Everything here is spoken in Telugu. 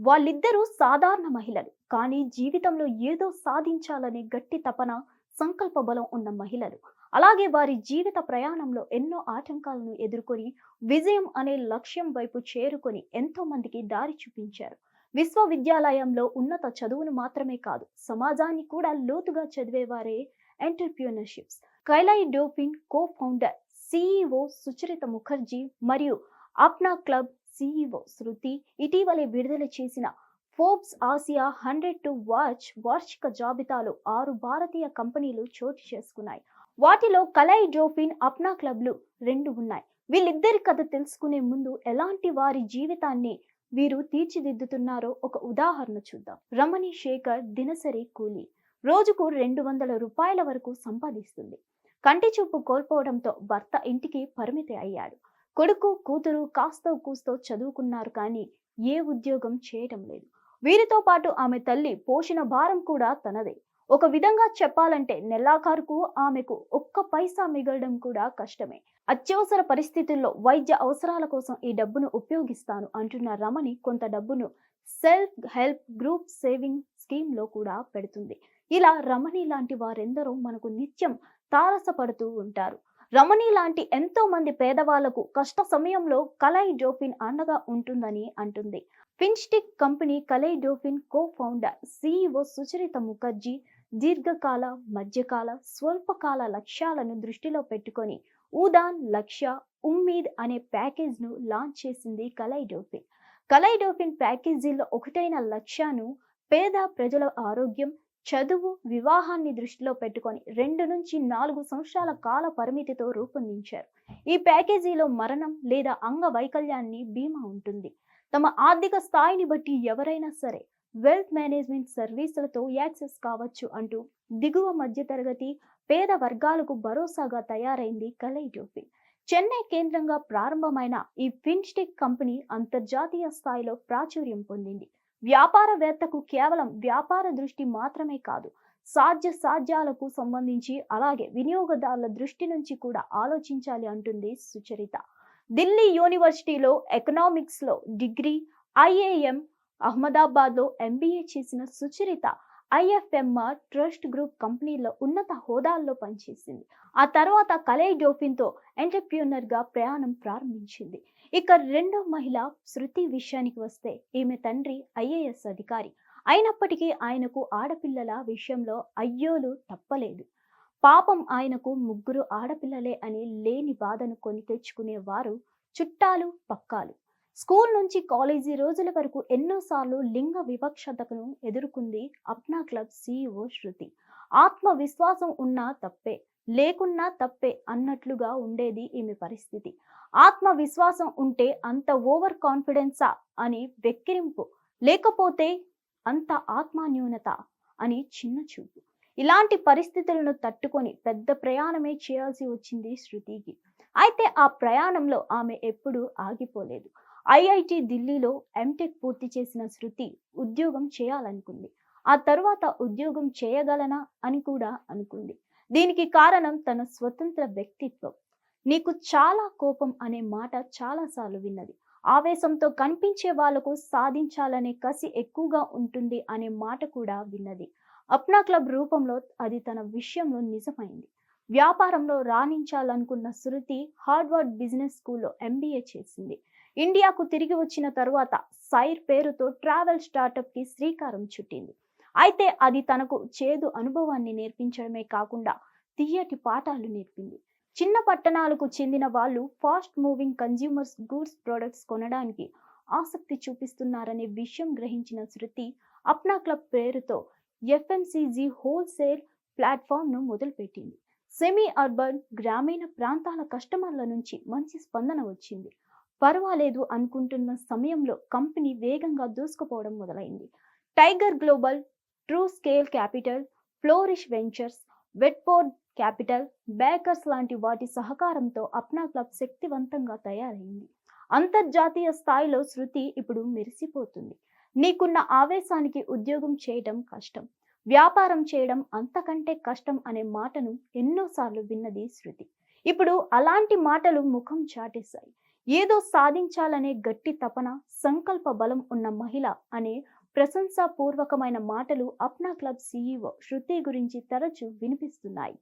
వాళ్ళిద్దరూ సాధారణ మహిళలు. కానీ జీవితంలో ఏదో సాధించాలనే గట్టి తపన సంకల్ప బలం ఉన్న మహిళలు. అలాగే వారి జీవిత ప్రయాణంలో ఎన్నో ఆటంకాలను ఎదుర్కొని విజయం అనే లక్ష్యం వైపు చేరుకొని ఎంతో మందికి దారి చూపించారు. విశ్వవిద్యాలయంలో ఉన్నత చదువును మాత్రమే కాదు సమాజాన్ని కూడా లోతుగా చదివేవారే entrepreneurships. Kaleidofin co founder CEO Sucharita Mukherjee మరియు అప్నా క్లబ్ సిఇఓ శృతి ఇటీవలే విడుదల చేసిన Forbes Asia hundred to watch వార్షిక జాబితాలో ఆరు భారతీయ కంపెనీలు చోటు చేసుకున్నాయి. వాటిలో కలై డోఫిన్ అప్నా క్లబ్లు రెండు ఉన్నాయి. వీళ్ళిద్దరి కథ తెలుసుకునే ముందు ఎలాంటి వారి జీవితాన్ని వీరు తీర్చిదిద్దుతున్నారో ఒక ఉదాహరణ చూద్దాం. రమణి శేఖర్ దినసరి కూలీ. రోజుకు రెండు వందల రూపాయల వరకు సంపాదిస్తుంది. కంటి చూపు కోల్పోవడంతో భర్త ఇంటికి పరిమితి అయ్యాడు. కొడుకు కూతురు కాస్తో కూస్తో చదువుకున్నారు కానీ ఏ ఉద్యోగం చేయటం లేదు. వీరితో పాటు ఆమె తల్లి పోషణ భారం కూడా తనదే. ఒక విధంగా చెప్పాలంటే నెలాఖరుకు ఆమెకు ఒక్క పైసా మిగలడం కూడా కష్టమే. అత్యవసర పరిస్థితుల్లో వైద్య అవసరాల కోసం ఈ డబ్బును ఉపయోగిస్తాను అంటున్న రమణి కొంత డబ్బును సెల్ఫ్ హెల్ప్ గ్రూప్ సేవింగ్ స్కీమ్లో కూడా పెడుతుంది. ఇలా రమణి లాంటి వారెందరో మనకు నిత్యం తారసపడుతూ ఉంటారు. రమణి లాంటి ఎంతో మంది పేదవాళ్ళకు కష్ట సమయంలో కలై డోఫిన్ అండగా ఉంటుందని అంటుంది. Fintech company Kaleidofin co founder CEO Sucharita Mukherjee దీర్ఘకాల మధ్యకాల స్వల్పకాల లక్ష్యాలను దృష్టిలో పెట్టుకొని ఉదాన్ లక్ష్య ఉమ్మీద్ అనే ప్యాకేజ్ను లాంచ్ చేసింది కలైడోఫిన్ కలైడోఫిన్ ప్యాకేజీలో ఒకటైన లక్ష్యాను పేద ప్రజల ఆరోగ్యం చదువు వివాహాన్ని దృష్టిలో పెట్టుకొని రెండు నుంచి నాలుగు సంవత్సరాల కాల పరిమితితో రూపొందించారు. ఈ ప్యాకేజీలో మరణం లేదా అంగవైకల్యాన్ని బీమా ఉంటుంది. తమ ఆర్థిక స్థాయిని బట్టి ఎవరైనా సరే వెల్త్ మేనేజ్మెంట్ సర్వీసులతో యాక్సెస్ కావచ్చు అంటూ దిగువ మధ్యతరగతి పేద వర్గాలకు భరోసాగా తయారైంది కలైటోఫిన్ చెన్నై కేంద్రంగా ప్రారంభమైన ఈ ఫిన్స్టెక్ కంపెనీ అంతర్జాతీయ స్థాయిలో ప్రాచుర్యం పొందింది. వ్యాపారవేత్తకు కేవలం వ్యాపార దృష్టి మాత్రమే కాదు సాధ్య సాధ్యాలకు సంబంధించి అలాగే వినియోగదారుల దృష్టి నుంచి కూడా ఆలోచించాలి అంటుంది సుచరిత. ఢిల్లీ యూనివర్సిటీలో ఎకనామిక్స్లో డిగ్రీ ఐఏఎం అహ్మదాబాద్లో ఎంబీఏ చేసిన సుచరిత ఐఎఫ్ఎంఆర్ ట్రస్ట్ గ్రూప్ కంపెనీలో ఉన్నత హోదాల్లో పనిచేసింది. ఆ తర్వాత కలై డోఫిన్తో ఎంటర్ప్యూనర్గా ప్రయాణం ప్రారంభించింది. ఇక రెండో మహిళ శృతి విషయానికి వస్తే ఈమె తండ్రి ఐఏఎస్ అధికారి. అయినప్పటికీ ఆయనకు ఆడపిల్లల విషయంలో అయ్యోలు తప్పలేదు. పాపం ఆయనకు ముగ్గురు ఆడపిల్లలే అని లేని బాధను కొని తెచ్చుకునేవారు చుట్టాలు పక్కాలు. స్కూల్ నుంచి కాలేజీ రోజుల వరకు ఎన్నోసార్లు లింగ వివక్షతను ఎదుర్కొంది అప్నా క్లబ్ సిఇఓ శృతి. ఆత్మవిశ్వాసం ఉన్నా తప్పే. లేకున్నా తప్పే అన్నట్లుగా ఉండేది ఈమె పరిస్థితి. ఆత్మవిశ్వాసం ఉంటే అంత ఓవర్ కాన్ఫిడెన్సా అని వెక్కిరింపు లేకపోతే అంత ఆత్మన్యూనత అని చిన్న చూపు. ఇలాంటి పరిస్థితులను తట్టుకొని పెద్ద ప్రయాణమే చేయాల్సి వచ్చింది శృతికి. అయితే ఆ ప్రయాణంలో ఆమె ఎప్పుడూ ఆగిపోలేదు. ఐఐటి ఢిల్లీలో ఎంటెక్ పూర్తి చేసిన శృతి ఉద్యోగం చేయాలనుకుంది. ఆ తరువాత ఉద్యోగం చేయగలనా అని కూడా అనుకుంది. దీనికి కారణం తన స్వతంత్ర వ్యక్తిత్వం. నీకు చాలా కోపం అనే మాట చాలాసార్లు విన్నది. ఆవేశంతో కనిపించే వాళ్ళకు సాధించాలనే కసి ఎక్కువగా ఉంటుంది అనే మాట కూడా విన్నది. అప్నా క్లబ్ రూపంలో అది తన విషయంలో నిజమైంది. వ్యాపారంలో రాణించాలనుకున్న శృతి హార్డ్వర్డ్ బిజినెస్ స్కూల్లో ఎంబీఏ చేసింది. ఇండియాకు తిరిగి వచ్చిన తరువాత సైర్ పేరుతో ట్రావెల్ స్టార్టప్కి శ్రీకారం చుట్టింది. అయితే అది తనకు చేదు అనుభవాన్ని నేర్పించడమే కాకుండా తీయటి పాఠాలు నేర్పింది. చిన్న పట్టణాలకు చెందిన వాళ్ళు fast moving consumers goods products కొనడానికి ఆసక్తి చూపిస్తున్నారనే విషయం గ్రహించిన శృతి అప్నా క్లబ్ పేరుతో ఎఫ్ఎంసీజీ హోల్సేల్ ప్లాట్ఫామ్ను మొదలుపెట్టింది. సెమీ అర్బన్ గ్రామీణ ప్రాంతాల కస్టమర్ల నుంచి మంచి స్పందన వచ్చింది. పర్వాలేదు అనుకుంటున్న సమయంలో కంపెనీ వేగంగా దూసుకుపోవడం మొదలైంది. Tiger Global True Scale Capital Flourish Ventures వెట్పోర్డ్ capital baker's లాంటి వాటి సహకారంతో అప్నా క్లబ్ శక్తివంతంగా తయారైంది. అంతర్జాతీయ స్థాయిలో శృతి ఇప్పుడు మెరిసిపోతుంది. నీకున్న ఆవేశానికి ఉద్యోగం చేయడం కష్టం. వ్యాపారం చేయడం అంతకంటే కష్టం అనే మాటను ఎన్నోసార్లు విన్నది శృతి. ఇప్పుడు అలాంటి మాటలు ముఖం చాటేశాయి. ఏదో సాధించాలనే గట్టి తపన సంకల్ప బలం ఉన్న మహిళ అనే ప్రశంసాపూర్వకమైన మాటలు అప్నా క్లబ్ సీఈఓ శృతి గురించి తరచూ వినిపిస్తున్నాయి.